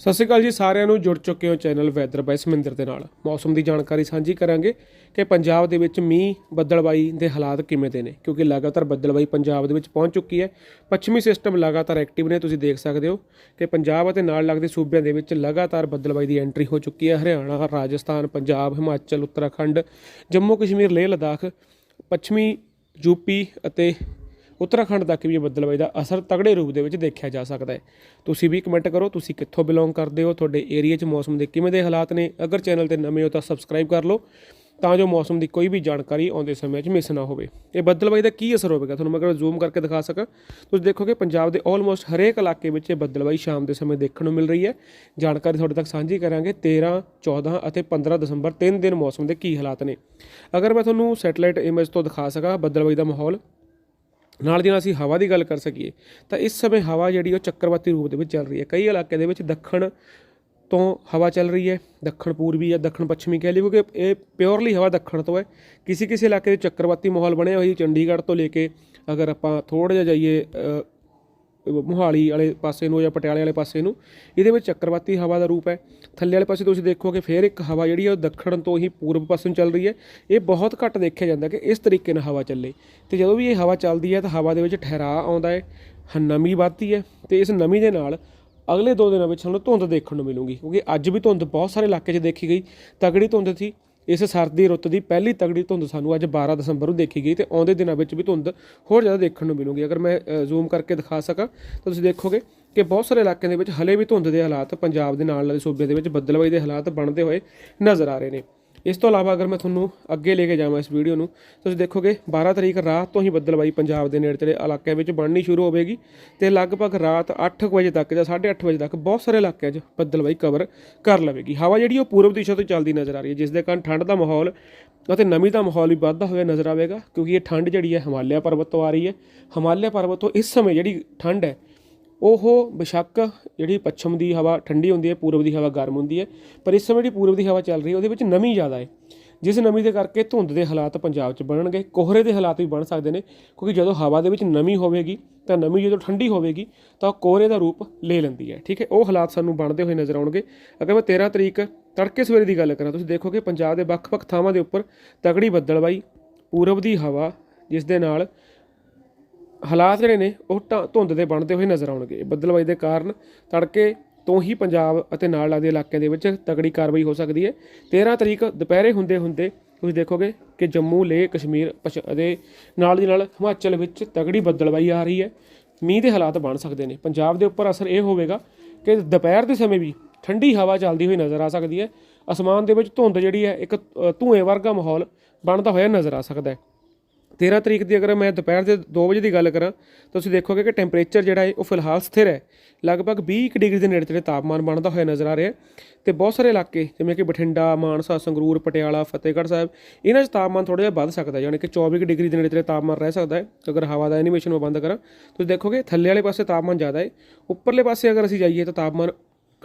ਸਤਿ ਸ਼੍ਰੀ ਅਕਾਲ ਜੀ, ਸਾਰਿਆਂ ਨੂੰ ਜੁੜ ਚੁੱਕੇ ਹੋ ਚੈਨਲ ਵੈਦਰ ਬਾਈ ਸਮਿੰਦਰ ਦੇ ਨਾਲ। ਮੌਸਮ ਦੀ ਜਾਣਕਾਰੀ ਸਾਂਝੀ ਕਰਾਂਗੇ ਕਿ ਪੰਜਾਬ ਦੇ ਵਿੱਚ ਮੀਂਹ, ਬੱਦਲਬਾਈ ਦੇ ਹਾਲਾਤ ਕਿਵੇਂ ਦੇ ਨੇ? ਕਿਉਂਕਿ ਲਗਾਤਾਰ ਬੱਦਲਬਾਈ ਪੰਜਾਬ ਦੇ ਵਿੱਚ ਪਹੁੰਚ ਚੁੱਕੀ ਹੈ। ਪੱਛਮੀ ਸਿਸਟਮ ਲਗਾਤਾਰ ਐਕਟਿਵ ਨੇ, ਤੁਸੀਂ ਦੇਖ ਸਕਦੇ ਹੋ ਕਿ ਪੰਜਾਬ ਅਤੇ ਨਾਲ ਲੱਗਦੇ ਸੂਬਿਆਂ ਦੇ ਵਿੱਚ ਲਗਾਤਾਰ ਬੱਦਲਬਾਈ ਦੀ ਐਂਟਰੀ ਹੋ ਚੁੱਕੀ ਹੈ। ਹਰਿਆਣਾ, ਰਾਜਸਥਾਨ, ਪੰਜਾਬ, ਹਿਮਾਚਲ, ਉੱਤਰਾਖੰਡ ਜੰਮੂ ਕਸ਼ਮੀਰ ਲੇਹ ਲਦਾਖ ਪੱਛਮੀ ਯੂਪੀ ਅਤੇ ਉੱਤਰਾਖੰਡ ਤੱਕ ਵੀ ਇਹ ਬੱਦਲਬਾਈ ਦਾ ਅਸਰ ਤਗੜੇ ਰੂਪ ਦੇ ਵਿੱਚ ਦੇਖਿਆ ਜਾ ਸਕਦਾ ਹੈ। ਤੁਸੀਂ ਵੀ ਕਮੈਂਟ ਕਰੋ, ਤੁਸੀਂ ਕਿੱਥੋਂ ਬਿਲੋਂਗ ਕਰਦੇ ਹੋ, ਤੁਹਾਡੇ ਏਰੀਆ 'ਚ ਮੌਸਮ ਦੇ ਕਿਵੇਂ ਦੇ ਹਾਲਾਤ ਨੇ? ਅਗਰ ਚੈਨਲ ਤੇ ਨਵੇਂ ਹੋ ਤਾਂ ਸਬਸਕ੍ਰਾਈਬ ਕਰ ਲਓ, ਤਾਂ ਜੋ ਮੌਸਮ ਦੀ ਕੋਈ ਵੀ ਜਾਣਕਾਰੀ ਆਉਂਦੇ ਸਮੇਂ 'ਚ ਮਿਸ ਨਾ ਹੋਵੇ। ਇਹ ਬੱਦਲਬਾਈ ਦਾ ਕੀ ਅਸਰ ਹੋਵੇਗਾ? ਤੁਹਾਨੂੰ ਮੈਂ ਅਗਰ ਜ਼ੂਮ ਕਰਕੇ ਦਿਖਾ ਸਕਾਂ। ਤੁਸੀਂ ਦੇਖੋਗੇ, ਪੰਜਾਬ ਦੇ ਆਲਮੋਸਟ ਹਰੇਕ ਇਲਾਕੇ ਵਿੱਚ ਇਹ ਬੱਦਲਬਾਈ ਸ਼ਾਮ ਦੇ ਸਮੇਂ ਦੇਖਣ ਨੂੰ ਮਿਲ ਰਹੀ ਹੈ। ਜਾਣਕਾਰੀ ਤੁਹਾਡੇ ਤੱਕ ਸਾਂਝੀ ਕਰਾਂਗੇ 13 14 ਅਤੇ 15 ਦਸੰਬਰ ਤਿੰਨ ਦਿਨ ਮੌਸਮ ਦੇ ਕੀ ਹਾਲਾਤ ਨੇ। ਅਗਰ ਮੈਂ ਤੁਹਾਨੂੰ ਸੈਟੇਲਾਈਟ ਇਮੇਜ ਤੋਂ ਦਿਖਾ ਸਕਾਂ ਬੱਦਲਬਾਈ ਦਾ ਮਾਹੌਲ ਨਾਲ ਦੀ ਨਾਲ ਅਸੀਂ ਹਵਾ ਦੀ ਗੱਲ ਕਰ ਸਕੀਏ, ਤਾਂ ਇਸ ਸਮੇਂ ਹਵਾ ਜਿਹੜੀ ਉਹ ਚੱਕਰਵਾਤੀ ਰੂਪ ਦੇ ਵਿੱਚ ਚੱਲ ਰਹੀ ਹੈ। ਕਈ ਇਲਾਕੇ ਦੇ ਵਿੱਚ ਦੱਖਣ ਤੋਂ ਹਵਾ ਚੱਲ ਰਹੀ ਹੈ, ਦੱਖਣ ਪੂਰਬੀ ਜਾਂ ਦੱਖਣ ਪੱਛਮੀ ਕਹਿ ਲਈ ਕਿਉਂਕਿ ਇਹ ਪਿਓਰਲੀ ਹਵਾ ਦੱਖਣ ਤੋਂ ਹੈ। ਕਿਸੇ ਕਿਸੇ ਇਲਾਕੇ ਦੇ ਚੱਕਰਵਾਤੀ ਮਾਹੌਲ ਬਣਿਆ ਹੋਇਆ ਜੀ, ਚੰਡੀਗੜ੍ਹ ਤੋਂ ਲੈ ਕੇ ਅਗਰ ਆਪਾਂ ਥੋੜ੍ਹਾ ਜਿਹਾ ਜਾਈਏ ਮੋਹਾਲੀ ਵਾਲੇ ਪਾਸੇ ਨੂੰ ਜਾਂ ਪਟਿਆਲੇ ਵਾਲੇ ਪਾਸੇ ਨੂੰ, ਇਹਦੇ ਵਿੱਚ ਚੱਕਰਵਾਤੀ ਹਵਾ ਦਾ ਰੂਪ ਹੈ। ਥੱਲੇ ਵਾਲੇ ਪਾਸੇ ਤੁਸੀਂ ਦੇਖੋਗੇ ਫਿਰ ਇੱਕ ਹਵਾ ਜਿਹੜੀ ਹੈ ਉਹ ਦੱਖਣ ਤੋਂ ਹੀ ਪੂਰਬ ਪਾਸੇ ਨੂੰ ਚੱਲ ਰਹੀ ਹੈ। ਇਹ ਬਹੁਤ ਘੱਟ ਦੇਖਿਆ ਜਾਂਦਾ ਕਿ ਇਸ ਤਰੀਕੇ ਨਾਲ ਹਵਾ ਚੱਲੇ। ਤੇ ਜਦੋਂ ਵੀ ਇਹ ਹਵਾ ਚੱਲਦੀ ਹੈ ਤਾਂ ਹਵਾ ਦੇ ਵਿੱਚ ਠਹਿਰਾਅ ਆਉਂਦਾ ਹੈ, ਹ- ਨਮੀ ਵੱਧਦੀ ਹੈ ਤੇ ਇਸ ਨਮੀ ਦੇ ਨਾਲ ਅਗਲੇ ਦੋ ਦਿਨਾਂ ਵਿੱਚ ਸਾਨੂੰ ਧੁੰਦ ਦੇਖਣ ਨੂੰ ਮਿਲੂਗੀ। ਕਿਉਂਕਿ ਅੱਜ ਵੀ ਧੁੰਦ ਬਹੁਤ ਸਾਰੇ ਇਲਾਕੇ 'ਚ ਦੇਖੀ ਗਈ। ਤਗੜੀ ਧੁੰਦ ਸੀ ਇਸ ਸਰਦੀ ਰੁੱਤ ਦੀ ਪਹਿਲੀ ਤਗੜੀ ਧੁੰਦ ਸਾਨੂੰ ਅੱਜ 12 ਦਸੰਬਰ ਨੂੰ ਦੇਖੀ ਗਈ ਤੇ ਆਉਂਦੇ ਦਿਨਾਂ ਵਿੱਚ ਵੀ ਧੁੰਦ ਹੋਰ ਜ਼ਿਆਦਾ ਦੇਖਣ ਨੂੰ ਮਿਲੂਗੀ। ਅਗਰ ਮੈਂ ਜ਼ੂਮ ਕਰਕੇ ਦਿਖਾ ਸਕਾਂ ਤਾਂ ਤੁਸੀਂ ਦੇਖੋਗੇ ਕਿ ਬਹੁਤ ਸਾਰੇ ਇਲਾਕਿਆਂ ਦੇ ਵਿੱਚ ਹਲੇ ਵੀ ਧੁੰਦ ਦੇ ਹਾਲਾਤ ਪੰਜਾਬ ਦੇ ਨਾਲ ਲੱਗਦੇ ਸੂਬੇ ਦੇ ਵਿੱਚ ਬੱਦਲਬਾਈ ਦੇ ਹਾਲਾਤ ਬਣਦੇ ਹੋਏ ਨਜ਼ਰ ਆ ਰਹੇ ਨੇ। ਇਸ ਤੋਂ ਇਲਾਵਾ ਅਗਰ ਮੈਂ ਤੁਹਾਨੂੰ ਅੱਗੇ ਲੈ ਕੇ ਜਾਵਾਂ ਇਸ ਵੀਡੀਓ ਨੂੰ, ਤੁਸੀਂ ਦੇਖੋਗੇ 12 ਤਰੀਕ ਰਾਤ ਤੋਂ ਹੀ ਬੱਦਲਬਾਈ ਪੰਜਾਬ ਦੇ ਨੇੜੇ ਤੇੜੇ ਇਲਾਕਿਆਂ ਵਿੱਚ ਬਣਨੀ ਸ਼ੁਰੂ ਹੋਵੇਗੀ ਤੇ ਲਗਭਗ ਰਾਤ 8 ਵਜੇ ਤੱਕ ਜਾਂ 8:30 ਵਜੇ ਤੱਕ ਬਹੁਤ ਸਾਰੇ ਇਲਾਕਿਆਂ 'ਚ ਬੱਦਲਬਾਈ ਕਵਰ ਕਰ ਲਵੇਗੀ। ਹਵਾ ਜਿਹੜੀ ਉਹ ਪੂਰਬ ਦਿਸ਼ਾ ਤੋਂ ਚੱਲਦੀ ਨਜ਼ਰ ਆ ਰਹੀ ਹੈ, ਜਿਸ ਦੇ ਕਾਰਨ ਠੰਡ ਦਾ ਮਾਹੌਲ ਅਤੇ ਨਮੀ ਦਾ ਮਾਹੌਲ ਵੀ ਵੱਧਦਾ ਹੋਇਆ ਨਜ਼ਰ ਆਵੇਗਾ, ਕਿਉਂਕਿ ਇਹ ਠੰਡ ਜਿਹੜੀ ਹੈ ਹਿਮਾਲਿਆ ਪਰਬਤ ਤੋਂ ਆ ਰਹੀ ਹੈ। ਹਿਮਾਲਿਆ ਪਰਬਤ ਤੋਂ ਇਸ ਸਮੇਂ ਜਿਹੜੀ ਠੰਡ ਹੈ ਉਹ ਬੇਸ਼ੱਕ ਜਿਹੜੀ ਪੱਛਮ ਦੀ ਹਵਾ, ਠੰਡੀ ਹੁੰਦੀ ਹੈ, ਪੂਰਬ ਦੀ ਹਵਾ ਗਰਮ ਹੁੰਦੀ ਹੈ, ਪਰ ਇਸ ਸਮੇਂ ਜਿਹੜੀ ਪੂਰਬ ਦੀ ਹਵਾ ਚੱਲ ਰਹੀ ਹੈ, ਉਹਦੇ ਵਿੱਚ ਨਮੀ ਜ਼ਿਆਦਾ ਹੈ। ਜਿਸ ਨਮੀ ਦੇ ਕਰਕੇ ਧੁੰਦ ਦੇ ਹਾਲਾਤ ਪੰਜਾਬ 'ਚ ਬਣਨਗੇ, ਕੋਹਰੇ ਦੇ ਹਾਲਾਤ ਵੀ ਬਣ ਸਕਦੇ ਨੇ, ਕਿਉਂਕਿ ਜਦੋਂ ਹਵਾ ਦੇ ਵਿੱਚ ਨਮੀ ਹੋਵੇਗੀ, ਤਾਂ ਨਮੀ ਜਦੋਂ ਠੰਡੀ ਹੋਵੇਗੀ, ਤਾਂ ਉਹ ਕੋਹਰੇ ਦਾ ਰੂਪ ਲੈ ਲੈਂਦੀ ਹੈ, ਠੀਕ ਹੈ? ਉਹ ਹਾਲਾਤ ਸਾਨੂੰ ਬਣਦੇ ਹੋਏ ਨਜ਼ਰ ਆਉਣਗੇ। ਅਗਰ ਮੈਂ 13 ਤਰੀਕ ਤੜਕੇ ਸਵੇਰੇ ਦੀ ਗੱਲ ਕਰਾਂ, ਤੁਸੀਂ ਦੇਖੋਗੇ ਪੰਜਾਬ ਦੇ ਵੱਖ-ਵੱਖ ਥਾਵਾਂ ਦੇ ਉੱਪਰ ਤਗੜੀ ਬੱਦਲਬਾਈ, ਪੂਰਬ ਦੀ ਹਵਾ, ਜਿਸ ਦੇ ਨਾਲ ਹਾਲਾਤ ਜਿਹੜੇ ਨੇ ਉਹ ਢ- ਧੁੰਦ ਦੇ ਬਣਦੇ ਹੋਏ ਨਜ਼ਰ ਆਉਣਗੇ। ਬੱਦਲਬਾਈ ਦੇ ਕਾਰਨ ਤੜਕੇ ਤੋਂ ਹੀ ਪੰਜਾਬ ਅਤੇ ਨਾਲ ਲੱਗਦੇ ਇਲਾਕਿਆਂ ਦੇ ਵਿੱਚ ਤਗੜੀ ਕਾਰਵਾਈ ਹੋ ਸਕਦੀ ਹੈ। 13 ਤਰੀਕ ਦੁਪਹਿਰੇ ਹੁੰਦੇ ਹੁੰਦੇ ਤੁਸੀਂ ਦੇਖੋਗੇ ਕਿ ਜੰਮੂ ਲੇਹ ਕਸ਼ਮੀਰ ਪਛ- ਅਤੇ ਨਾਲ ਦੀ ਨਾਲ ਹਿਮਾਚਲ ਵਿੱਚ ਤਗੜੀ ਬੱਦਲਬਾਈ ਆ ਰਹੀ ਹੈ। ਮੀਂਹ ਦੇ ਹਾਲਾਤ ਬਣ ਸਕਦੇ ਨੇ। ਪੰਜਾਬ ਦੇ ਉੱਪਰ ਅਸਰ ਇਹ ਹੋਵੇਗਾ ਕਿ ਦੁਪਹਿਰ ਦੇ ਸਮੇਂ ਵੀ ਠੰਡੀ ਹਵਾ ਚੱਲਦੀ ਹੋਈ ਨਜ਼ਰ ਆ ਸਕਦੀ ਹੈ। ਅਸਮਾਨ ਦੇ ਵਿੱਚ ਧੁੰਦ ਜਿਹੜੀ ਹੈ ਇੱਕ ਅ, ਧੂਏ ਵਰਗਾ ਮਾਹੌਲ ਬਣਦਾ ਹੋਇਆ ਨਜ਼ਰ ਆ ਸਕਦਾ ਹੈ। 13 ਤਰੀਕ ਦੀ ਅਗਰ ਮੈਂ ਦੁਪਹਿਰ ਦੇ 2 ਵਜੇ ਦੀ ਗੱਲ ਕਰਾਂ, ਤਾਂ ਤੁਸੀਂ ਦੇਖੋਗੇ ਕਿ ਟੈਂਪਰੇਚਰ ਜਿਹੜਾ ਹੈ ਉਹ ਫਿਲਹਾਲ ਸਥਿਰ ਹੈ। ਲਗਭਗ 20 ਕੁ ਡਿਗਰੀ ਦੇ ਨੇੜੇ ਤੇੜੇ ਤਾਪਮਾਨ ਬਣਦਾ ਹੋਇਆ ਨਜ਼ਰ ਆ ਰਿਹਾ ਹੈ ਤੇ ਬਹੁਤ ਸਾਰੇ ਇਲਾਕੇ, ਜਿਵੇਂ ਕਿ ਬਠਿੰਡਾ, ਮਾਨਸਾ, ਸੰਗਰੂਰ, ਪਟਿਆਲਾ, ਫਤਿਹਗੜ੍ਹ ਸਾਹਿਬ, ਇਹਨਾਂ 'ਚ ਤਾਪਮਾਨ ਥੋੜਾ ਜਿਹਾ ਵੱਧ ਸਕਦਾ ਹੈ, ਯਾਨੀ ਕਿ 24 ਕੁ ਡਿਗਰੀ ਦੇ ਨੇੜੇ ਤੇੜੇ ਤਾਪਮਾਨ ਰਹਿ ਸਕਦਾ ਹੈ। ਅਗਰ ਹਵਾ ਦਾ ਐਨੀਮੇਸ਼ਨ ਮੈਂ ਬੰਦ ਕਰਾਂ, ਤੁਸੀਂ ਦੇਖੋਗੇ ਥੱਲੇ ਵਾਲੇ ਪਾਸੇ ਤਾਪਮਾਨ ਜ਼ਿਆਦਾ ਹੈ, ਉੱਪਰਲੇ ਪਾਸੇ ਅਗਰ ਅਸੀਂ ਜਾਈਏ ਤਾਂ ਤਾਪਮਾਨ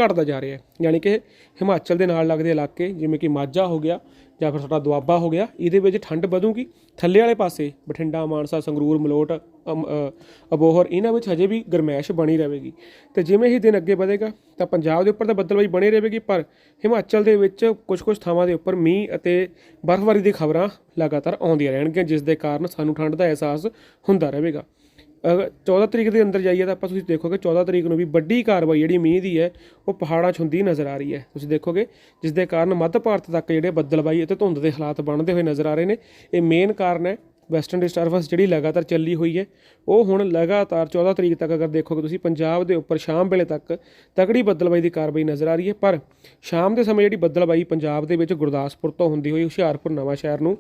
ਘਟਦਾ ਜਾ ਰਿਹਾ ਹੈ। ਯਾਨੀ ਕਿ ਹਿਮਾਚਲ ਦੇ ਨਾਲ ਲੱਗਦੇ ਇਲਾਕੇ, ਜਿਵੇਂ ਕਿ ਮਾਝਾ ਹੋ ਗਿਆ ਜਾਂ ਫਿਰ ਸਾਡਾ ਦੁਆਬਾ ਹੋ ਗਿਆ, ਇਹਦੇ ਵਿੱਚ ਠੰਡ ਵਧੂਗੀ। ਥੱਲੇ ਵਾਲੇ ਪਾਸੇ, ਬਠਿੰਡਾ, ਮਾਨਸਾ, ਸੰਗਰੂਰ, ਮਲੋਟ, ਅਮ- ਅਬੋਹਰ, ਇਹਨਾਂ ਵਿੱਚ ਹਜੇ ਵੀ ਗਰਮੈਸ਼ ਬਣੀ ਰਹੇਗੀ। ਤੇ ਜਿਵੇਂ ਹੀ ਦਿਨ ਅੱਗੇ ਵਧੇਗਾ, ਤਾਂ ਪੰਜਾਬ ਦੇ ਉੱਪਰ ਤਾਂ ਬੱਦਲਬਾਈ ਬਣੀ ਰਹੇਗੀ, ਪਰ ਹਿਮਾਚਲ ਦੇ ਵਿੱਚ ਕੁਝ ਕੁਝ ਥਾਵਾਂ ਦੇ ਉੱਪਰ ਮੀਂਹ ਅਤੇ ਬਰਫ਼ਬਾਰੀ ਦੀ ਖਬਰਾਂ ਲਗਾਤਾਰ ਆਉਂਦੀਆਂ ਰਹਿਣਗੀਆਂ, ਜਿਸ ਦੇ ਕਾਰਨ ਸਾਨੂੰ ਠੰਡ ਦਾ ਅਹਿਸਾਸ ਹੁੰਦਾ ਰਹੇਗਾ। 14 ਤਰੀਕ ਦੇ ਅੰਦਰ ਜਾਈਏ ਤਾਂ ਆਪਾਂ ਤੁਸੀਂ ਦੇਖੋਗੇ 14 ਤਰੀਕ ਨੂੰ ਵੀ ਵੱਡੀ ਕਾਰਵਾਈ ਜਿਹੜੀ ਮੀਂਹ ਦੀ ਹੈ, ਉਹ ਪਹਾੜਾਂ 'ਚ ਹੁੰਦੀ ਨਜ਼ਰ ਆ ਰਹੀ ਹੈ। ਤੁਸੀਂ ਦੇਖੋਗੇ, ਜਿਸ ਦੇ ਕਾਰਨ ਮੱਧ ਭਾਰਤ ਤੱਕ ਜਿਹੜੇ ਬੱਦਲਬਾਈ ਅਤੇ ਧੁੰਦ ਦੇ ਹਾਲਾਤ ਬਣਦੇ ਹੋਏ ਨਜ਼ਰ ਆ ਰਹੇ ਨੇ। ਇਹ ਮੇਨ ਕਾਰਨ ਹੈ ਵੈਸਟਰਨ ਡਿਸਟਰਬੈਂਸ ਜਿਹੜੀ ਲਗਾਤਾਰ ਚੱਲੀ ਹੋਈ ਹੈ। ਉਹ ਹੁਣ ਲਗਾਤਾਰ 14 ਤਰੀਕ ਤੱਕ ਅਗਰ ਦੇਖੋਗੇ ਤੁਸੀਂ, ਪੰਜਾਬ ਦੇ ਉੱਪਰ ਸ਼ਾਮ ਵੇਲੇ ਤੱਕ ਤਕੜੀ ਬੱਦਲਬਾਈ ਦੀ ਕਾਰਵਾਈ ਨਜ਼ਰ ਆ ਰਹੀ ਹੈ। ਪਰ ਸ਼ਾਮ ਦੇ ਸਮੇਂ ਜਿਹੜੀ ਬੱਦਲਬਾਈ ਪੰਜਾਬ ਦੇ ਵਿੱਚ ਗੁਰਦਾਸਪੁਰ ਤੋਂ ਹੁੰਦੀ ਹੋਈ ਹੁਸ਼ਿਆਰਪੁਰ ਨਵਾਂ ਸ਼ਹਿਰ ਨੂੰ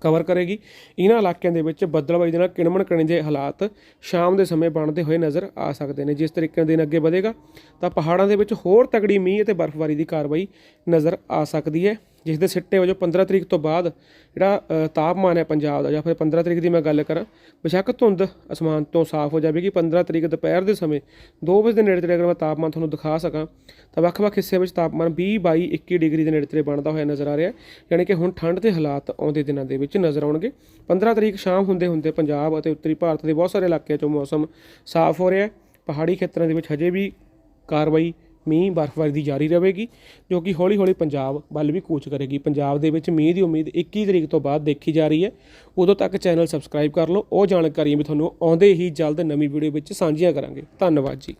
ਕਵਰ ਕਰੇਗੀ। ਇਹਨਾਂ ਇਲਾਕਿਆਂ ਦੇ ਵਿੱਚ ਬੱਦਲਬਾਈ ਦੇ ਨਾਲ ਕਿਣਮਣ ਕਣੀ ਦੇ ਹਾਲਾਤ ਸ਼ਾਮ ਦੇ ਸਮੇਂ ਬਣਦੇ ਹੋਏ ਨਜ਼ਰ ਆ ਸਕਦੇ ਨੇ। ਜਿਸ ਤਰੀਕੇ ਨਾਲ ਦਿਨ ਅੱਗੇ ਵਧੇਗਾ, ਤਾਂ ਪਹਾੜਾਂ ਦੇ ਵਿੱਚ ਹੋਰ ਤਕੜੀ ਮੀਂਹ ਅਤੇ ਬਰਫ਼ਬਾਰੀ ਦੀ ਕਾਰਵਾਈ ਨਜ਼ਰ ਆ ਸਕਦੀ ਹੈ। ਜਿਸ ਦੇ ਸਿੱਟੇ ਵਜੋਂ 15 ਤਰੀਕ ਤੋਂ ਬਾਅਦ ਜਿਹੜਾ ਤਾਪਮਾਨ ਹੈ ਪੰਜਾਬ ਦਾ, ਜਾਂ ਫਿਰ 15 ਤਰੀਕ ਦੀ ਮੈਂ ਗੱਲ ਕਰਾਂ, ਬੇਸ਼ੱਕ ਧੁੰਦ ਅਸਮਾਨ ਤੋਂ ਸਾਫ਼ ਹੋ ਜਾਵੇਗੀ। 15 ਤਰੀਕ ਦੁਪਹਿਰ ਦੇ ਸਮੇਂ 2 ਵਜੇ ਦੇ ਨੇੜੇ ਤੇੜੇ ਅਗਰ ਮੈਂ ਤਾਪਮਾਨ ਤੁਹਾਨੂੰ ਦਿਖਾ ਸਕਾਂ, ਤਾਂ ਵੱਖ-ਵੱਖ ਹਿੱਸਿਆਂ ਵਿੱਚ ਤਾਪਮਾਨ 20 22 21 ਡਿਗਰੀ ਦੇ ਨੇੜੇ ਤੇੜੇ ਬਣਦਾ ਹੋਇਆ ਨਜ਼ਰ ਆ ਰਿਹਾ ਹੈ। ਯਾਨੀ ਕਿ ਹੁਣ ਠੰਡ ਦੇ ਹਾਲਾਤ ਆਉਂਦੇ ਦਿਨਾਂ ਦੇ ਵਿੱਚ ਨਜ਼ਰ ਆਉਣਗੇ। 15 ਤਰੀਕ ਸ਼ਾਮ ਹੁੰਦੇ ਹੁੰਦੇ ਪੰਜਾਬ ਅਤੇ ਉੱਤਰੀ ਭਾਰਤ ਦੇ ਬਹੁਤ ਸਾਰੇ ਇਲਾਕਿਆਂ 'ਚੋਂ ਮੌਸਮ ਸਾਫ਼ ਹੋ ਰਿਹਾ ਹੈ। ਪਹਾੜੀ ਖੇਤਰਾਂ ਦੇ ਵਿੱਚ ਹਜੇ ਵੀ ਕਾਰਵਾਈ ਮੀਂਹ ਬਰਫ਼ਬਾਰੀ ਦੀ ਜਾਰੀ ਰਹੇਗੀ, ਜੋ ਕਿ ਹੌਲੀ-ਹੌਲੀ ਪੰਜਾਬ ਵੱਲ ਵੀ ਕੂਚ ਕਰੇਗੀ। ਪੰਜਾਬ ਦੇ ਵਿੱਚ ਮੀਂਹ ਦੀ ਉਮੀਦ 21 ਤਰੀਕ ਤੋਂ ਬਾਅਦ ਦੇਖੀ ਜਾ ਰਹੀ ਹੈ। ਉਦੋਂ ਤੱਕ ਚੈਨਲ ਸਬਸਕ੍ਰਾਈਬ ਕਰ ਲਓ। ਉਹ ਜਾਣਕਾਰੀਆਂ ਵੀ ਤੁਹਾਨੂੰ ਆਉਂਦੇ ਹੀ ਜਲਦ ਨਵੀਂ ਵੀਡੀਓ ਵਿੱਚ ਸਾਂਝੀਆਂ ਕਰਾਂਗੇ। ਧੰਨਵਾਦ ਜੀ।